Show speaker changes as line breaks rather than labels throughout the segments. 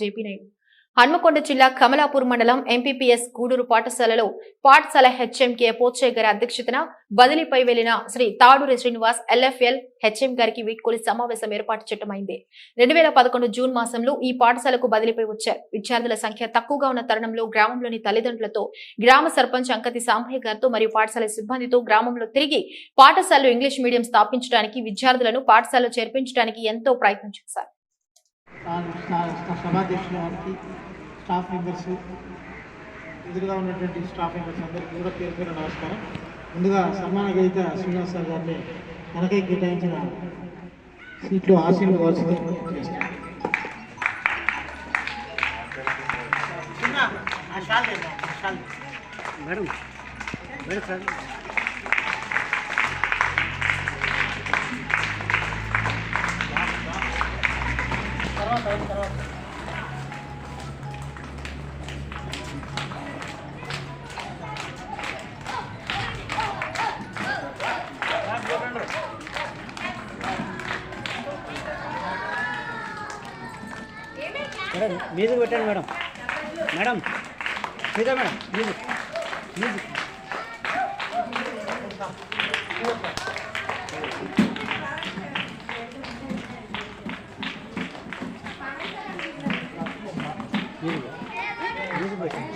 JP Naidu. Hanamkonda జిల్లా కమలాపూర్ మండలం MPPS Gudur పాఠశాలలో పాఠశాల హెచ్ఎంకే పోచ్చయ్య గారి అధ్యక్షతన బదిలీపై వెళ్ళిన శ్రీ తాడూరి శ్రీనివాస్ ఎల్ఎఫ్ఎల్ హెచ్ఎం గారికి వీడ్కోలి సమావేశం ఏర్పాటు చేయటమైంది రెండు వేల పదకొండు జూన్ మాసంలో ఈ పాఠశాలకు బదిలీపై వచ్చారు విద్యార్థుల సంఖ్య తక్కువగా ఉన్న తరుణంలో గ్రామంలోని తల్లిదండ్రులతో గ్రామ సర్పంచ్ అంకతి సాంభయ్య గారితో మరియు పాఠశాల సిబ్బందితో గ్రామంలో తిరిగి పాఠశాలలో ఇంగ్లీష్ మీడియం స్థాపించడానికి విద్యార్థులను పాఠశాలలో చేర్పించడానికి ఎంతో ప్రయత్నం చేశారు.
సభాధ్యక్షుల వారికి స్టాఫ్ మెంబర్స్ ఎదురుగా ఉన్నటువంటి స్టాఫ్ మెంబర్స్ అందరికీ కూడా పేరు పేరు నమస్కారం. ముందుగా సన్మాన గ్రహీత శ్రీనివాస్ సార్ గారిని మనకై కేటాయించిన సీట్లు ఆశీర్వదించడం చేస్తాం
మేడం మేడం సార్. తర్వాత అయిన తర్వాత మేడం మ్యూజిక్ పెట్టండి madam. Madam Sita madam music music
music Yeah.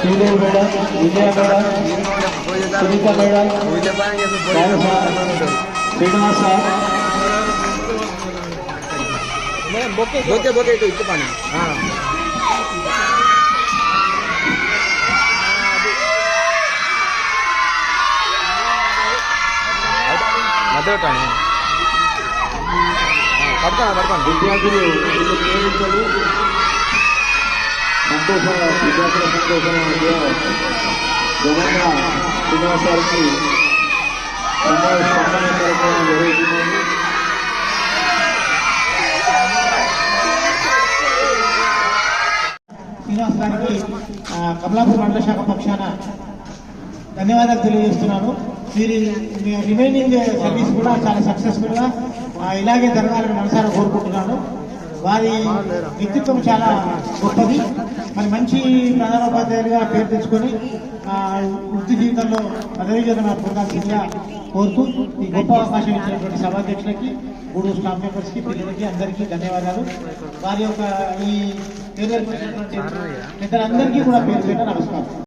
Sridevi madam Vijaya madam Sunita madam
Srinivas sir ఇటు ఇటు పని. పడుకోండి పడుకోండి
విద్యార్థులు సంతోషం విద్యార్థుల సంతోషం ఘనంగా శ్రీనివాస్ గారికి సన్మాన కార్యక్రమం జరుగుతుంది. శ్రీనివాస్ గారికి కమలాపూర్ మండల శాఖ పక్షాన ధన్యవాదాలు తెలియజేస్తున్నాను. మీరు మీ రిమైనింగ్ సర్వీస్ కూడా చాలా సక్సెస్ఫుల్గా ఇలాగే జరగాలని మనసారా కోరుకుంటున్నాను. వారి వ్యక్తిత్వం చాలా గొప్పది. మరి మంచి ప్రధానోపాధ్యాయులుగా పేరు తెచ్చుకొని వృత్తి జీవితంలో పదవీకరణ పొందాల్సిందిగా కోరుతూ ఈ గొప్ప అవకాశం ఇచ్చినటువంటి సభాధ్యక్షులకి మూడు స్టాఫ్ మెంబర్స్కి పిల్లలకి అందరికీ ధన్యవాదాలు. వారి యొక్క ఈ పేరు పెద్దలందరికీ కూడా పేరు పేరు నమస్కారం.